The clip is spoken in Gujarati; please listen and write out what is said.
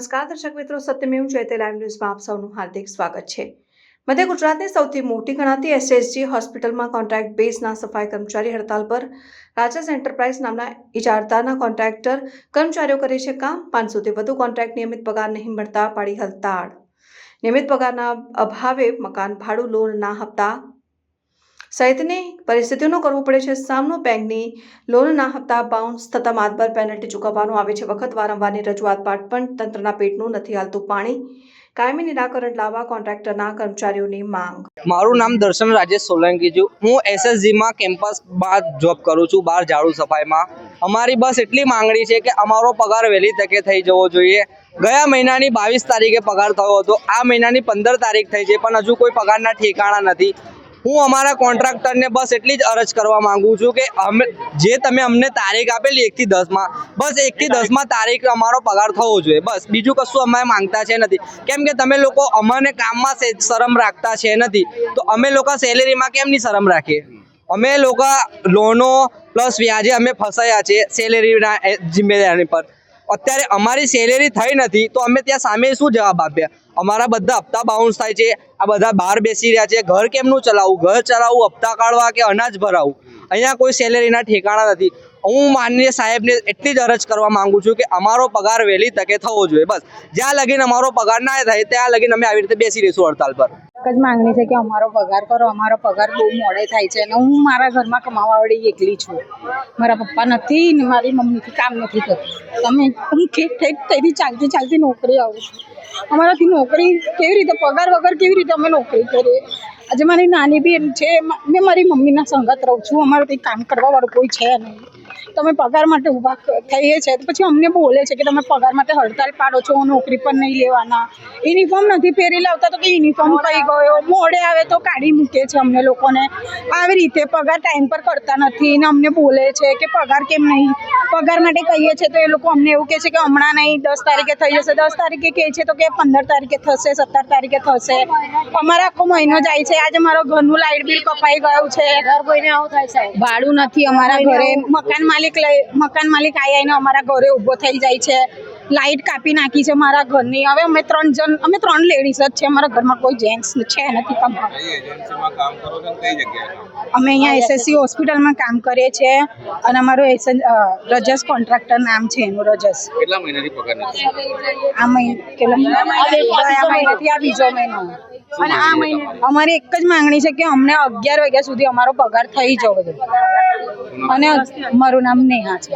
નમસ્કાર, દર્શક મિત્રો. સત્યમેવ જયતે લાઈવ ન્યૂઝમાં આપ સૌનું હાર્દિક સ્વાગત છે. મધ્ય ગુજરાતની સૌથી મોટી ગણાતી એસએસજી હોસ્પિટલમાં કોન્ટ્રાક્ટ બેઝના સફાઈ કર્મચારી હડતાલ પર રાજસ એન્ટરપ્રાઇઝ નામના ઇજારદારના કોન્ટ્રાક્ટર કર્મચારીઓ કરે છે કામ. પાંચસોથી વધુ કોન્ટ્રાક્ટ નિયમિત પગાર નહીં મળતા પાડી હડતાળ. નિયમિત પગારના અભાવે મકાન ભાડું લોન ના હપ્તા સહિતની પરિસ્થિતિઓનો કરવો પડે છે. સામનો બેંકની લોનના હપ્તા બાઉન્સ થતાં માતબર પેનલ્ટી ચૂકવવાનું આવે છે. વખત વારંવારની રજૂઆત બાદ પણ તંત્રના પેટનું નથી હાલતું પાણી. કાયમી નિરાકરણ લાવવા કોન્ટ્રાક્ટરના કર્મચારીઓની માંગ. મારું નામ દર્શન રાજેશ સોલંકી છું હું એસએસજીમાં કેમ્પસ બાદ જોબ કરું છું, બહાર ઝાડુ સફાઈમાં. અમારી બસ એટલી માંગણી છે કે અમારો પગાર વહેલી તકે થઈ જવો જોઈએ. ગયા મહિનાની બાવીસ તારીખે પગાર થયો હતો. આ મહિનાની પંદર તારીખ થઈ છે, પણ હજુ કોઈ પગારના ઠેકાણા નથી. હું અમારા કોન્ટ્રાક્ટરને બસ એટલી જ અરજ કરવા માંગુ છું કે અમે જે તમે અમને તારીખ આપેલી એકથી દસમાં બસ એકથી દસમાં તારીખ અમારો પગાર થવો જોઈએ. બસ બીજું કશું અમે માંગતા છે નથી. કેમ કે તમે લોકો અમને કામમાં શરમ રાખતા છે નથી. તો અમે લોકો સેલેરીમાં કેમની શરમ રાખીએ? અમે લોકો લોનો પ્લસ વ્યાજે અમે ફસાયા છે સેલેરીના જિમ્મેદારી પર. અત્યારે અમારી સેલેરી થઈ નથી, તો અમે ત્યાં સામે શું જવાબ આપ્યા અમારા બધા હપ્તા બાઉન્સ થાય છે, આ બધા બહાર બેસી રહ્યા છે, ઘર કેમનું ચલાવવું? ઘર ચલાવવું, હપ્તા કાઢવા કે અનાજ ભરાવું? અહીંયા કોઈ સેલેરીના ઠેકાણા નથી. હું માનનીય સાહેબને એટલી જ અરજ કરવા માંગુ છું કે અમારો પગાર વહેલી તકે થવો જોઈએ, બસ. જ્યાં લગીન અમારો પગાર ના થાય, ત્યાં લગીન અમે આવી રીતે બેસી રહીશું હડતાલ પર. એક જ માંગણી છે કે અમારો પગાર કરો, અમારો પગાર બહુ મોડે થાય છે અને હું મારા ઘરમાં કમાવાવાળી એકલી છું. મારા પપ્પા નથી, ને મારી મમ્મીથી કામ નથી થતું તમે હું ઠેક ઠેક થઈને ચાલતી ચાલતી નોકરી આવું છું. અમારાથી નોકરી કેવી રીતે, પગાર વગર કેવી રીતે અમે નોકરી કરીએ? આજે મારી નાની બેન છે, મેં મારી મમ્મીના સંગત રહું છું. અમારાથી કામ કરવાવાળું કોઈ છે નહીં. તમે પગાર માટે ઊભા થઈએ છે તો પછી અમને બોલે છે કે તમે પગાર માટે હડતાલ પાડો છો નોકરી પર નહીં લેવાના. યુનિફોર્મ નથી પહેરી લાવતા તો કે યુનિફોર્મ કઈ ગયો? મોડે આવે તો કાઢી મૂકે છે અમને લોકોને. આવી રીતે પગાર ટાઈમ પર કરતા નથી ને અમને બોલે છે કે પગાર કેમ નહીં? પગાર માટે કહીએ છીએ તો એ લોકો અમને એવું કહે છે કે હમણાં નહીં દસ તારીખે થઈ જશે. દસ તારીખે કહે છે તો કે પંદર તારીખે થશે સત્તર તારીખે થશે. અમારા આખો મહિનો જાય છે. આજે મારો ઘરનું લાઇટ બિલ કપાઈ ગયું છે. ભાડું નથી અમારા ઘરે. મકાન માલિક મકાન માલિક આવી આવીને અમારા ઘરે ઊભો થઈ જાય છે. લાઇટ કાપી નાખી છે મારા ઘરની. હવે અમે ત્રણ જણ અમે ત્રણ લેડીઝ જ છે. અમારા ઘરમાં કોઈ જેન્ટ્સ છે નથી? અમે અહીંયા એસએસસી હોસ્પિટલમાં કામ કરીએ છીએ. અને અમારું રજસ કોન્ટ્રાક્ટર નામ છે એનું રજસ. કેટલા મહિનાથી પગાર નથી? આ મહિના કેટલા મહિનાથી? આ બીજો મહિનો. અને આ મહિને અમારી એક જ માંગણી છે કે અમને અગિયાર વાગ્યા સુધી અમારો પગાર થઈ જવો જોઈએ અને મારું નામ નેહા છે.